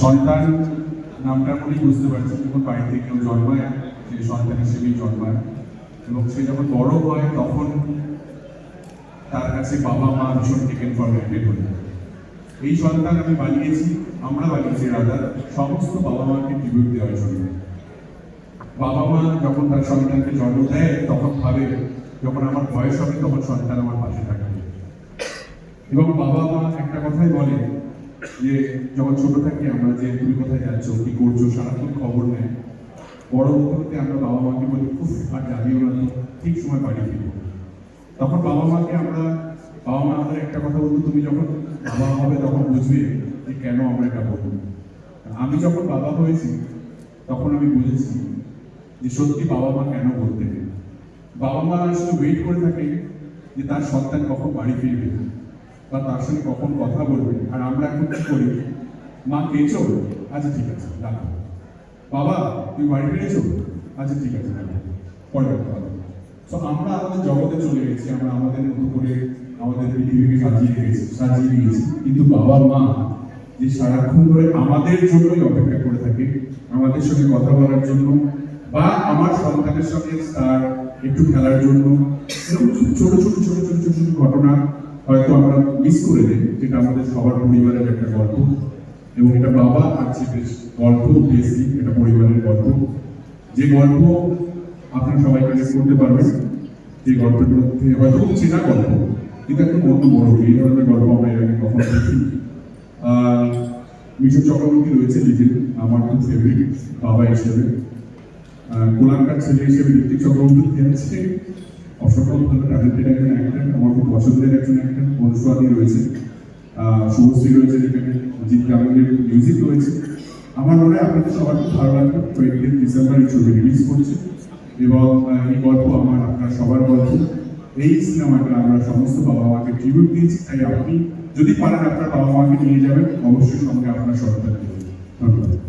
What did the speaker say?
সন্তান নামটা বলেই বুঝতে পারছি যখন বাড়িতে কেউ জন্মায় সে সন্তান হিসেবেই জন্মায়, এবং সে যখন বড় হয়, তখন তার কাছে বাবা, মা ভীষণ টেকেন ফর গ্রান্টেড হয়ে। এই সন্তান আমি বানিয়েছি, আমরা বানিয়েছি রাজার সমস্ত বাবা মাকে ট্রিবিউট দেওয়ার জন্য বাবা মা যখন তার সন্তানকে জন্ম দেয়, তখন ভাবে, যখন আমার বয়স হবে, তখন সন্তান আমার পাশে থাকবে এবং বাবা মা একটা কথাই বলে যে যখন ছোট থাকি আমরা যে তুমি কোথায় যাচ্ছ, কি করছ, সারাক্ষণ খবর নেয় বড় হতে আমরা বাবা মাকে বলি খুব আর জানিও না তো, ঠিক সময় বাড়ি ফিরবো তখন বাবা মাকে আমরা, বাবা মা আমাদের একটা কথা বলতো, তুমি যখন বাবা হবে তখন বুঝবে যে কেন আমরা এটা বলব আমি যখন বাবা হয়েছি, তখন আমি বুঝেছি যে সত্যি বাবা মা কেন বলতে বাবা মা শুধু ওয়েট করে থাকে যে তার সন্তান কখন বাড়ি ফিরবে বা তার সঙ্গে কখন কথা বলবে আর আমরা এখন কি করি মা খেয়েছো আচ্ছা ঠিক আছে রাখো বাবা তুমি বাড়ি ফিরেছো আচ্ছা ঠিক আছে রাখো পরে কথা তো আমরা আমাদের জগতে চলে গেছি আমরা আমাদের মতো করে আমাদের পৃথিবীকে সাজিয়ে গেছি সাজিয়ে দিয়েছি কিন্তু বাবা মা যে সারাক্ষণ ধরে আমাদের জন্যই অপেক্ষা করে থাকে আমাদের সঙ্গে কথা বলার জন্য বা আমার সন্তানের সঙ্গে তার একটু খেলার জন্য এরকম ছোট ছোট ছোট ছোট ছোট ছোট ঘটনা হয়তো আমরা মিস করে দিই যেটা আমাদের সবার পরিবারের একটা গল্প। এবং এটা বাবা আর ছেলের গল্প বেশি এটা পরিবারের গল্প। যে গল্প আপনারা সবাই কানেক্ট করতে পারবেন যে গল্পের মধ্যে হয়তো খুব চেনা গল্প। কিন্তু একটা বন্ধু বড় এই ধরনের গল্প আমরা এর আগে কখনো আহ, মিঠু চক্রবর্তী রয়েছে লিজেন আমার খুব ফেভারিট বাবা হিসেবে। কোলাঙ্কার ছেলে হিসেবে ঋতিক চক্রবর্তী আছে অসম্ভব ভালো ট্যালেন্টেড একজন অ্যাক্টর আমার খুব পছন্দের একজন অ্যাক্টর মধুস্বাদী রয়েছে। শুভশ্রী রয়েছে যেখানে অজিত গাঙ্গুলির মিউজিক রয়েছে। আমার মনে হয় আপনাদের সবার খুব ভালো লাগবে। টোয়েন্টি ডিসেম্বর এই ছবি রিলিজ করছে। এবং এই গল্প আমার, আপনার সবার গল্প। এই সিনেমাটা আমরা সমস্ত বাবা মাকে ট্রিবিউট দিয়েছি। তাই আপনি যদি পারেন, আপনার বাবা মাকে নিয়ে যাবেন। অবশ্যই সঙ্গে আপনার সন্তানকে ধন্যবাদ।